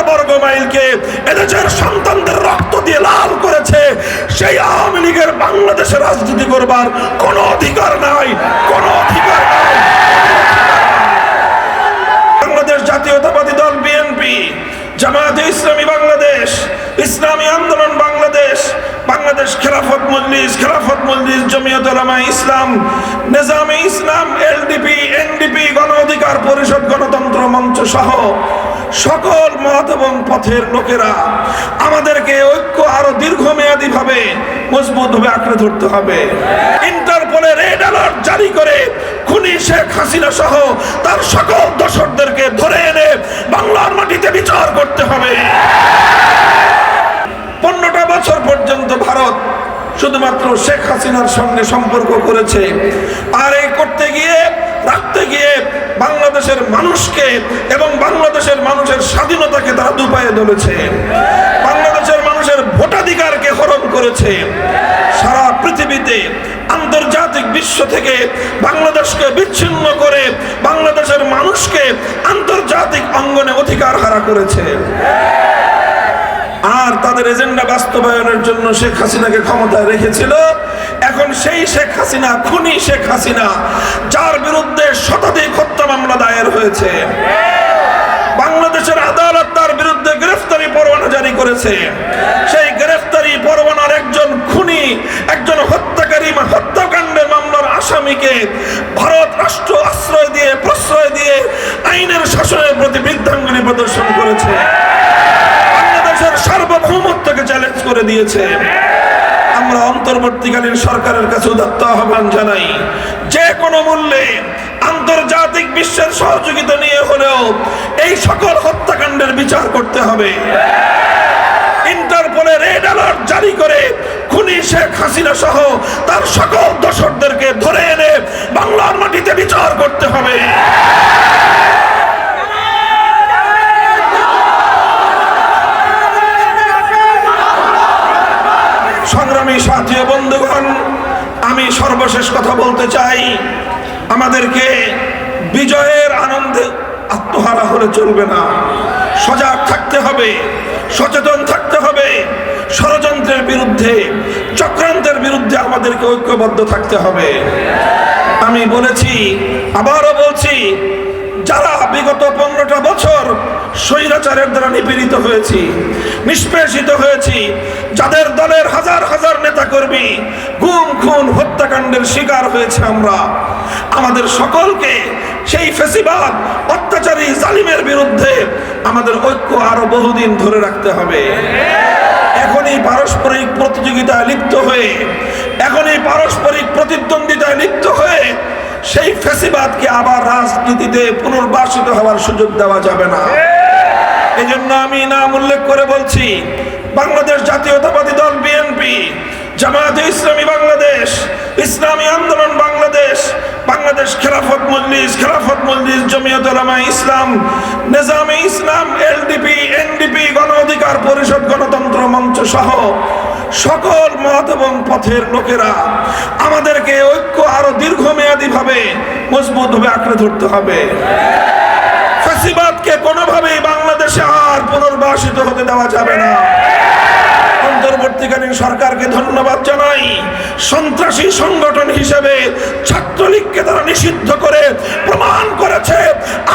মাইলকে এদেশের সন্তানদের রক্ত দিয়ে লাল করেছে। সেই আওয়ামী লীগের বাংলাদেশে রাজনীতি করবার কোনো অধিকার নাই, কোনো অধিকার নাই। বাংলাদেশ জাতীয়তাবাদী দল বিএনপি, জামায়াতে ইসলামী বাংলাদেশ, ইসলামী আন্দোলন বাংলাদেশ বাংলাদেশ খেলাফত মজলিস খেলাফত মজলিস, জমিয়ত ওলামা ইসলাম, নিজামে ইসলাম, এলডিপি, এনডিপি গণ অধিকার পরিষদ, গণতন্ত্র মঞ্চ সহ সকল মত এবং পথের লোকেরা আমাদেরকে ঐক্য আরও দীর্ঘমেয়াদী ভাবে মজবুত ভাবে আঁকড়ে ধরতে হবে। ইন্টারপোলে রেড অ্যালার্ট জারি করে খুনি শেখ হাসিনা সহ তার সকল দোষরদেরকে ধরে এনে বাংলার মাটিতে বিচার করতে হবে। পনেরোটা বছর পর্যন্ত ভারত শুধুমাত্র শেখ হাসিনার সঙ্গে সম্পর্ক করেছে। আর এই করতে গিয়ে বাংলাদেশের মানুষকে এবং বাংলাদেশের মানুষের স্বাধীনতাকে তারা দুপায়ে ধরেছে। বাংলাদেশের মানুষের ভোটাধিকারকে হরণ করেছে। সারা পৃথিবীতে আন্তর্জাতিক বিশ্ব থেকে বাংলাদেশকে বিচ্ছিন্ন করে বাংলাদেশের মানুষকে আন্তর্জাতিক অঙ্গনে অধিকার হারা করেছে। আর তাদের এজেন্ডা বাস্তবায়নের জন্য শেখ হাসিনাকে ক্ষমতায় রেখেছিল। এখন সেই শেখ হাসিনা, খুনি শেখ হাসিনা, যার বিরুদ্ধে শতাধিক মামলা দায়ের হয়েছে। বাংলাদেশের আদালত তার বিরুদ্ধে গ্রেফতারি পরোয়ানা জারি করেছে। সেই গ্রেফতারি পরোয়ানার একজন খুনি, একজন হত্যাকারী হত্যাকাণ্ডের মামলার আসামিকে ভারত রাষ্ট্র আশ্রয় দিয়ে, প্রশ্রয় দিয়ে আইনের শাসনের প্রতি বৃদ্ধাঙ্গুলি প্রদর্শন করেছে। বাংলাদেশের সার্বভৌমত্বকে চ্যালেঞ্জ করে দিয়েছে। আমরা অন্তর্বর্তীকালীন সরকারের কাছে উদাত্ত আহ্বান জানাই, যে কোনো মূল্যে আন্তর্জাতিক বিশ্বের সহযোগিতা নিয়ে হলেও এই সকল হত্যাকাণ্ডের বিচার করতে হবে। ইন্টারপোলে রেড অ্যালার্ট জারি করে খুনি শেখ হাসিনা সহ তার সকল দোষরদেরকে ধরে এনে বাংলার মাটিতে বিচার করতে হবে। সংগ্রামী সাথী বন্ধুগণ, আমি সর্বশেষ কথা বলতে চাই। আমাদেরকে বিজয়ের আনন্দে আত্মহারা হলে চলবে না। সজাগ থাকতে হবে, সচেতন থাকতে হবে। ষড়যন্ত্রের বিরুদ্ধে, চক্রান্তের বিরুদ্ধে আমাদেরকে ঐক্যবদ্ধ থাকতে হবে। আমি বলেছি, আবারও বলছি যারা বিগত পনেরোটা বছর স্বৈরাচারের দ্বারা নিপীড়িত হয়েছি, নিষ্পেষিত হয়েছি, যাদের দলের হাজার হাজার নেতা কর্মী গুম, খুন, হত্যাকাণ্ডের শিকার হয়েছে আমরা, আমাদের সকলকে সেই ফেসিবাদ, অত্যাচারী, জালিমের বিরুদ্ধে আমাদের ঐক্য আরও বহুদিন ধরে রাখতে হবে। এখনই পারস্পরিক প্রতিযোগিতায় লিপ্ত হয়ে, এখনই পারস্পরিক প্রতিদ্বন্দ্বিতায় লিপ্ত হয়ে সেই ফেসিবাদকে আবার রাজনীতিতে পুনর্বাসিত হওয়ার সুযোগ দেওয়া যাবে না। এই জন্য আমি নাম উল্লেখ করে বলছি, বাংলাদেশ জাতীয়তাবাদী দল বিএনপি, জামায়াতে ইসলামী বাংলাদেশ, ইসলামী আন্দোলন বাংলাদেশ বাংলাদেশ খেলাফত মজলিস খেলাফত মজলিস, জমিয়ত ওলামা ইসলাম, নিজামে ইসলাম, এলডিপি, এনডিপি গণ অধিকার পরিষদ, গণতন্ত্র মঞ্চ সহ সকল মত এবং পথের লোকেরা আমাদেরকে ঐক্য আরও দীর্ঘমেয়াদী ভাবে মজবুত ভাবে আঁকড়ে ধরতে হবে। ফ্যাসিবাদকে কোনোভাবেই বাংলাদেশে আর পুনর্বাসিত হতে দেওয়া যাবে না। অন্তর্বর্তীকালীন সরকারকে ধন্যবাদ জানাই। সন্ত্রাসী সংগঠন হিসেবে ছাত্রলীগকে তারা নিষিদ্ধ করে প্রমাণ করেছে।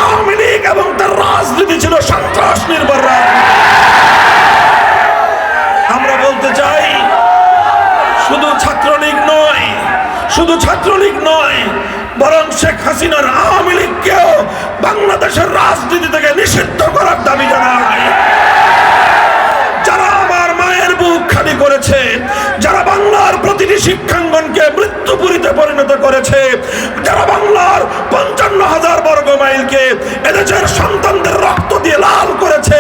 আওয়ামী লীগ এবং তার রাজনীতি ছিল সন্ত্রাস নির্ভর করেছে, যারা বাংলার প্রতিটি শিক্ষাঙ্গনকে মৃত্যুপুরীতে পরিণত করেছে, যারা বাংলার পঞ্চান্ন হাজার বর্গ মাইলকে এদেশের সন্তানদের রক্ত দিয়ে লাল করেছে,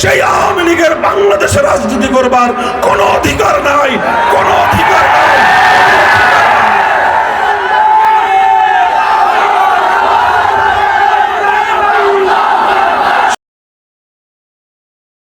সেই আওয়ামী লীগের বাংলাদেশে রাজনীতি করবার কোনো অধিকার নাই, কোনো